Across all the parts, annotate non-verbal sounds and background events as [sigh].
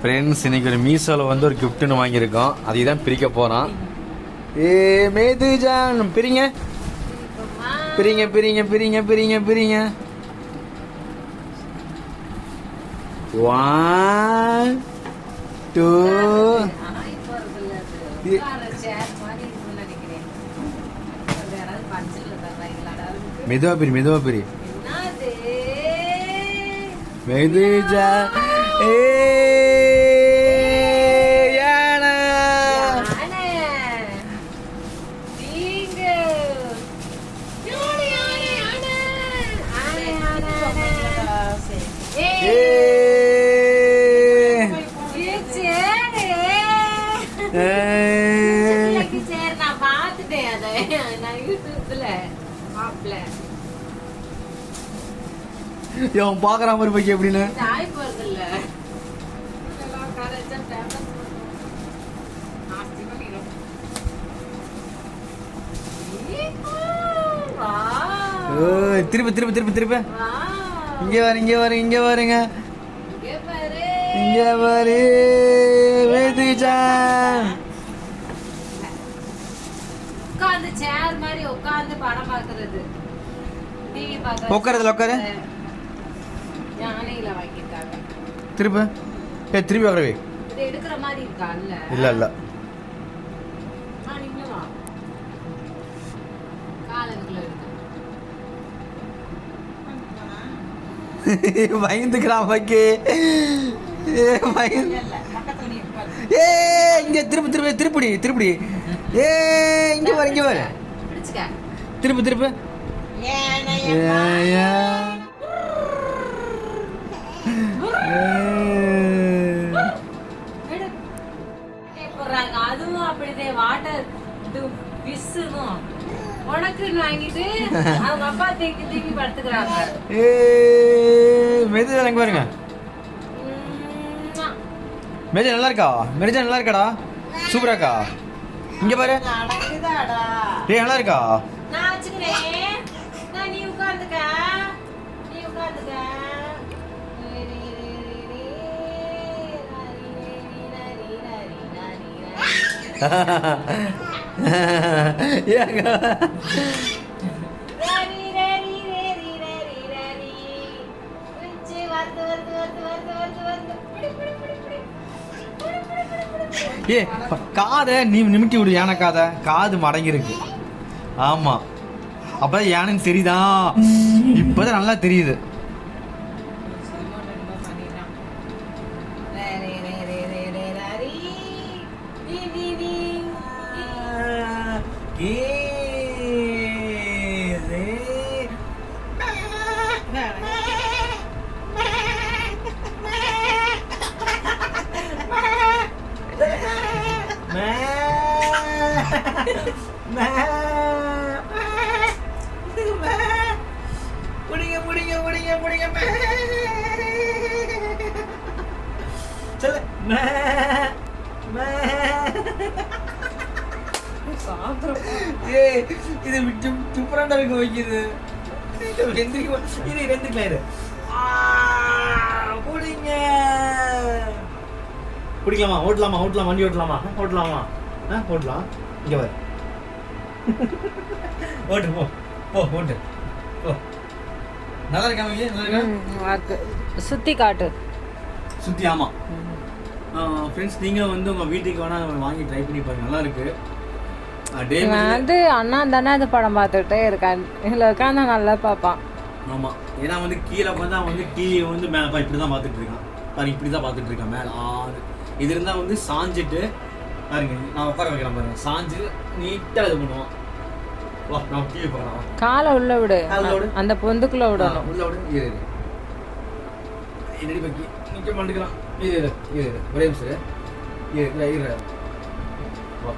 Friends இன்னைக்கு ஒரு மீஷோவில் வந்து ஒரு கிஃப்ட்னு வாங்கியிருக்கோம். அதை தான் பிரிக்க போகிறோம் ஏ மேதுஜான் பிரிங்க. பிரிங்க பிரிங்க பிரிங்க பிரிங்க பிரிங்க. ஒன் டூ மெதுவா பிரி மெதுவா பிரி. மெதுஜா ஏ பார்த்துட்டேன் [laughs] அதை நான் யூடியூப்ல மாப்பிள்ள இவன் பாக்குற மாதிரி பைக்கு எப்படின்னு தாய் போறது இல்ல திருப்பி திருப்பி திருப்பி திருப்பி. இங்க வர இங்க வர இங்க வருங்க. இங்க பாரு. இங்க வரு மேதுஜான் உட்கார்ந்து chair மாதிரி உட்கார்ந்து படம் பார்க்கிறது. TV பார்க்கிறது. உட்காருதுல உட்காரு. யானையில வாங்கியிருக்காங்க. திருப்பி ஏ திருப்பி உட்காரவே இது எடுக்கிற மாதிரி இருக்கா இல்ல இல்ல. [laughs] பயந்துக்கிறான் பைக்கு ஏ பயந்து ஏ இங்க திருப்பி திருப்பி திருப்படி திருப்படி ஏ இங்க வர இங்க பிடிச்சுக்க. திருப்பி திருப்பி. அதுவும் அப்படிதான் வாட்டர் இது விசுனும் உனக்குன்னு வாங்கிட்டு? அவங்க அப்பா தூக்கி தூக்கி படுத்துக்கிறாங்க. ஏ மெது எனக்கு பாருங்க. மெஜா நல்லா இருக்கா? மெரிஜா நல்லா இருக்காடா? சூப்பரா இருக்கா? இங்க பாரு. ஏய் நல்லா இருக்கா? நான் வச்சுக்கிறேன். நான் நீ உட்காந்துக்க. நீ உட்காந்துக்க. [laughs] ஏங்க? ஏ காதை நீ நிமிட்டி விடு யானை காதை. காது மடங்கிருக்கு ஆமா. அப்பதான் யானைன்னு தெரியுதா? இப்பதான் நல்லா தெரியுது. [laughs] முடிங்க முடிங்க முடிங்க முடிங்க சொல்லு. ஏய் இது விட்டு துப்புராண்டா இருக்க வைக்குது. இது எந்திரிக்க இது எந்திரிக்கலாம் இது ஆ, குடிங்க குடிக்கலாமா ஓட்டலாமா? ஓட்டலாம்? வண்டி ஓட்டலாமா? ஓட்டலாமா? ஆ ஓட்டலாம். இங்க வர [laughs] ஓட்டு போ போ ஓட்டு போ. நல்லா இருக்கா மகி? நல்லா இருக்கா? சுத்தி காட்டு. சுத்தி ஆமா. ஃப்ரெண்ட்ஸ் நீங்களும் வந்து உங்க வீட்டுக்கு வேணா வாங்கி ட்ரை பண்ணி பாருங்க. நல்லா இருக்கு. டே இவன் வந்து அண்ணா தானே அது படம் பார்த்துட்டே இருக்கான். இதுல உட்காந்து நல்லா பார்ப்பான். ஆமா. ஏன்னா வந்து கீழே வந்து அவன் வந்து டிவி வந்து மேலே இப்படி தான் பார்த்துட்டு இருக்கான். பாருங்க இப்படி தான் பார்த்துட்டு இருக்கான் மேலே. ஆறு இது இருந்தா வந்து சாஞ்சிட்டு பாருங்க நான் உட்கார வைக்கிறேன் பாருங்க. சாஞ்சு நீட்டா இது பண்ணுவான் வா நான் காலை உள்ள விடு. அந்த பொந்துக்குள்ள விடணும். உள்ள விடு. இரு இரு. என்னடி பக்கி? நிக்க மாட்டேங்கிறான். ஒரே நிமிஷம் இரு. வா.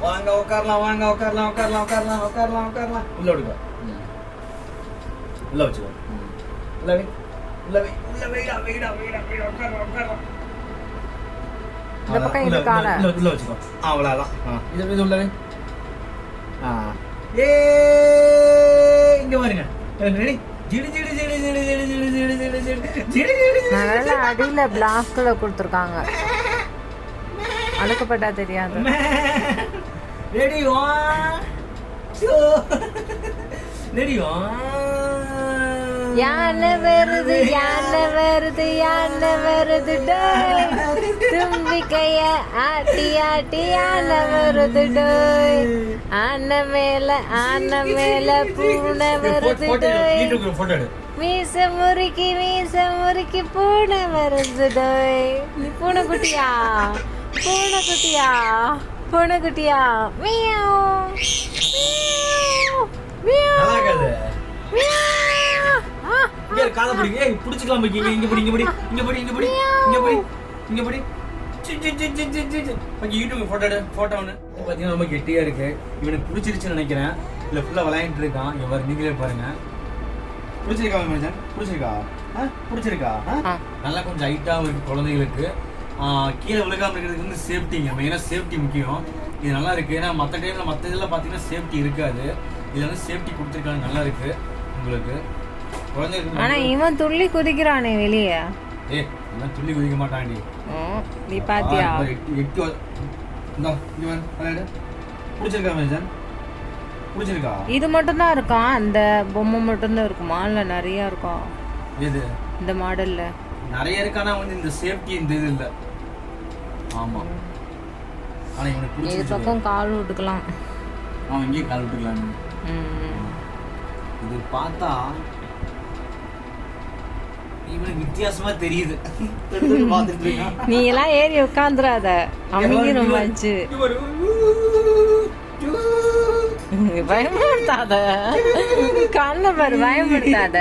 வாங்க உட்காரலாம் வாங்க உட்காரலாம் உட்காரலாம் உட்காரலாம் உட்காரலாம் உட்காரலாம். உள்ள விடுங்க உள்ள வச்சுக்கோ. உள்ள வை. உள்ள வை. உள்ள உட்காரலாம் உட்காரலாம். இந்த பக்கம் இது காலை. உள்ள உள்ள வச்சுக்கோ ஆ ஆ இது இது உள்ள வை ஆ ஏ இங்க பாருங்க ரெடி ஜிடி ஜிடி ஜிடி ஜிடி ஜிடி ஜிடி ஜிடி ஜிடி ஜிடி ஜிடி ஜிடி நல்ல அடியில பிளாக்ல கொடுத்துருக்காங்க அழுக்கப்பட்டா தெரியாது ready one two ready one யானை வருது யானை வருது யானை வருது டோய் தும்பிக்கைய ஆட்டி ஆட்டி யானை வருது டோய் ஆனை மேல ஆனை மேல பூனை வருது டோய் மீச முறுக்கி மீச முறுக்கி பூனை வருது டோய் நீ பூனை குட்டியா பூனை குட்டியா பூனை குட்டியா மியாவ் மியாவ் மியாவ். இங்க காதை பிடிங்க. ஏய் புடிச்சுக்கலாம் போய் இங்க இங்க படி இங்க படி இங்க படி இங்க படி இங்க படி இங்க படி. ஓகே யூடியூப் போட்டோ எடு போட்டோ ஒன்று பார்த்தீங்கன்னா ரொம்ப கெட்டியா இருக்கு. இவனுக்கு பிடிச்சிருச்சுன்னு நினைக்கிறேன். இல்ல ஃபுல்லா விளையாண்டுட்டு இருக்கான். பாரு நீங்களே பாருங்க. பிடிச்சிருக்கா மேஜன் பிடிச்சிருக்கா? பிடிச்சிருக்கா. நல்லா கொஞ்சம் ஹைட்டாகவும் இருக்கு குழந்தைகளுக்கு. கீழே விழுகாம இருக்கிறதுக்கு வந்து சேஃப்டிங்க மெயினாக சேஃப்டி முக்கியம். இது நல்லா இருக்கு. ஏன்னா மற்ற டைம்ல மற்ற இதில் பார்த்தீங்கன்னா சேஃப்டி இருக்காது. இதுல வந்து சேஃப்டி கொடுத்துருக்காங்க. நல்லா இருக்கு. உங்களுக்கு. ஆனா இவன் துள்ளி குதிக்கிறானே வெளியே. துள்ளி குதிக்க மாட்டாண்டி நீ பாத்தியா? எட்டு இங்க பிடிச்சிருக்கா பிடிச்சிருக்கா? இது மட்டும் தான் இருக்கான் அந்த பொம்மை மட்டும் தான் இருக்குமா? இல்ல நிறைய இருக்கும் எது? இந்த மாடல்ல. நிறைய இருக்கு ஆனா வந்து இந்த சேஃப்டி இந்த இது இல்ல. ஆமா. ஆனா இவனுக்கு பிடிச்சிருச்சு பக்கம் கால் விட்டுக்கலாம். அவன் இங்கேயே கால் விட்டுக்கலாம். இது பார்த்தா வித்தியாசமா தெரியுது நீ எல்லாம் ஏறி உட்காந்துராத வச்சு இங்க பாரு. பயமுறுத்தாத கண்ண பாரு பயமுறுத்தாத